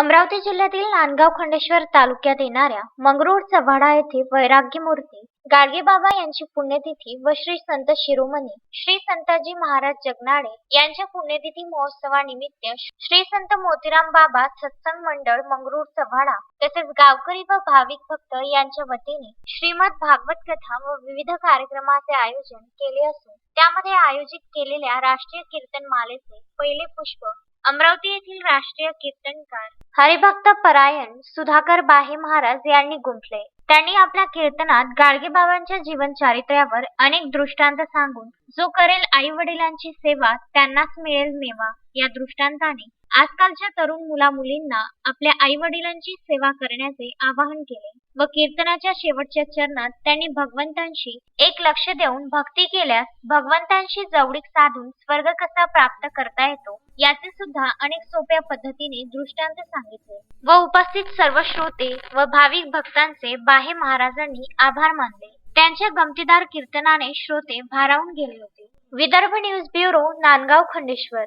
अमरावती जिल्ह्यातील नांदगाव खंडेश्वर तालुक्यात येणाऱ्या मंगरूळ चव्हाडा येथे वैराग्य मूर्ती गाडगेबाबा यांची पुण्यतिथी व श्री संत शिरोमणी श्री संताजी महाराज जगनाडे यांच्या पुण्यतिथी महोत्सवानिमित्त श्री संत मोतीराम बाबा सत्संग मंडळ मंगरूळ चव्हाडा तसेच गावकरी व भाविक भक्त यांच्या वतीने श्रीमद भागवत कथा व विविध कार्यक्रमाचे आयोजन केले असून त्यामध्ये आयोजित केलेल्या राष्ट्रीय कीर्तन मालेचे पहिले पुष्प अमरावती येथील राष्ट्रीय कीर्तनकार हरिभक्त परायण सुधाकर बाहे महाराज यांनी गुंफले त्यांनी आपल्या कीर्तनात गाडगेबाबांच्या जीवन चारित्र्यावर अनेक दृष्टांत सांगून जो करेल आई वडिलांची सेवा त्यांनाच मिळेल मेवा या दृष्टांताने आजकालच्या तरुण मुला मुलींना आपल्या आई वडिलांची सेवा करण्याचे आवाहन केले व कीर्तनाच्या शेवटच्या चरणात त्यांनी भगवंतांशी एक लक्ष देऊन भक्ती केल्यास भगवंतांशी जवळीक साधून स्वर्ग कसा प्राप्त करता येतो याचे सुद्धा अनेक सोप्या पद्धतीने दृष्टांत सांगितले व उपस्थित सर्व श्रोते व भाविक भक्तांचे बाहे महाराजांनी आभार मानले. त्यांच्या गमतीदार कीर्तनाने श्रोते भारावून गेले होते. Vidarbha news bureau Nandgaon Khandeshwar.